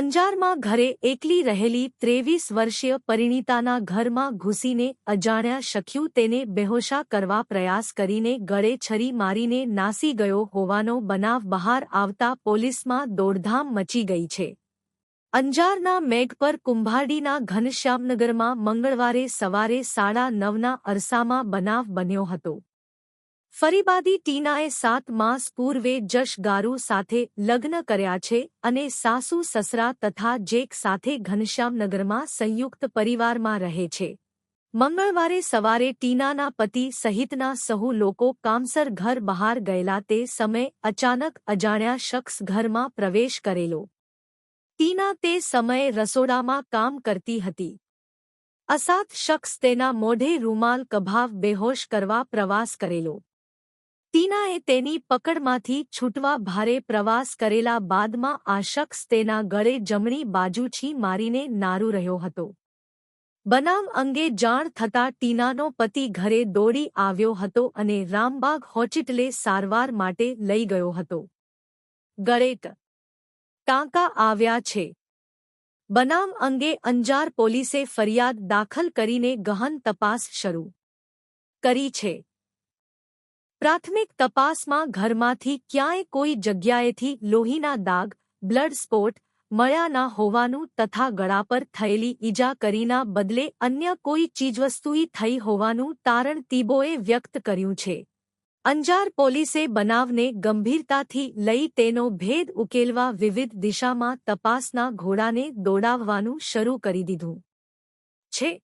અંજારમાં ઘરે એકલી રહેલી ત્રેવીસ વર્ષીય પરિણીતાના ઘરમાં ઘૂસીને અજાણ્યા શખ્યું તેને બેહોશા કરવા પ્રયાસ કરીને ગળે છરી મારીને નાસી ગયો હોવાનો બનાવ બહાર આવતા પોલીસમાં દોડધામ મચી ગઈ છે. અંજારના મેઘ પર કુંભારડીના ઘનશ્યામનગરમાં મંગળવારે સવારે સાડા નવના અરસામાં બનાવ બન્યો હતો. ફરીબાદી ટીનાએ સાત માસ પૂર્વે જશ ગારુ સાથે લગ્ન કર્યા છે અને સાસુ સસરા તથા જેક સાથે ઘનશ્યામનગરમાં સંયુક્ત પરિવારમાં રહે છે. મંગળવારે સવારે ટીનાના પતિ સહિતના સહુ લોકો કામસર ઘર બહાર ગયેલા તે સમય અચાનક અજાણ્યા શખ્સ ઘરમાં પ્રવેશ કરેલો. ટીના તે સમયે રસોડામાં કામ કરતી હતી. અસાત શખ્સ તેના મોઢે રૂમાલ કભાવ બેહોશ કરવા પ્રવાસ કરેલો. ટીનાએ તેની પકડમાંથી છૂટવા ભારે પ્રવાસ કરેલા બાદમાં આ શખ્સ તેના ગળે જમણી બાજુ છી મારીને નારું રહ્યો હતો. બનાવ અંગે જાણ થતાં ટીનાનો પતિ ઘરે દોડી આવ્યો હતો અને રામબાગ હોસ્પિટલે સારવાર માટે લઈ ગયો હતો. ગળેટ. ટાંકા આવ્યા છે. બનાવ અંગે અંજાર પોલીસે ફરિયાદ દાખલ કરીને ગહન તપાસ શરૂ કરી છે. પ્રાથમિક તપાસમાં ઘરમાંથી ક્યાંય કોઈ જગ્યાએથી લોહીના દાગ, બ્લડ સ્પોટ, મળ્યા ના હોવાનું તથા ગળા પર થયેલી ઈજા કરીના બદલે અન્ય કોઈ ચીજવસ્તુઈ થઈ હોવાનું તારણ તીબોએ વ્યક્ત કર્યું છે. અંજાર પોલીસે બનાવને ગંભીરતાથી લઈ તેનો ભેદ ઉકેલવા વિવિધ દિશામાં તપાસના ઘોડાને દોડાવવાનું શરૂ કરી દીધું છે.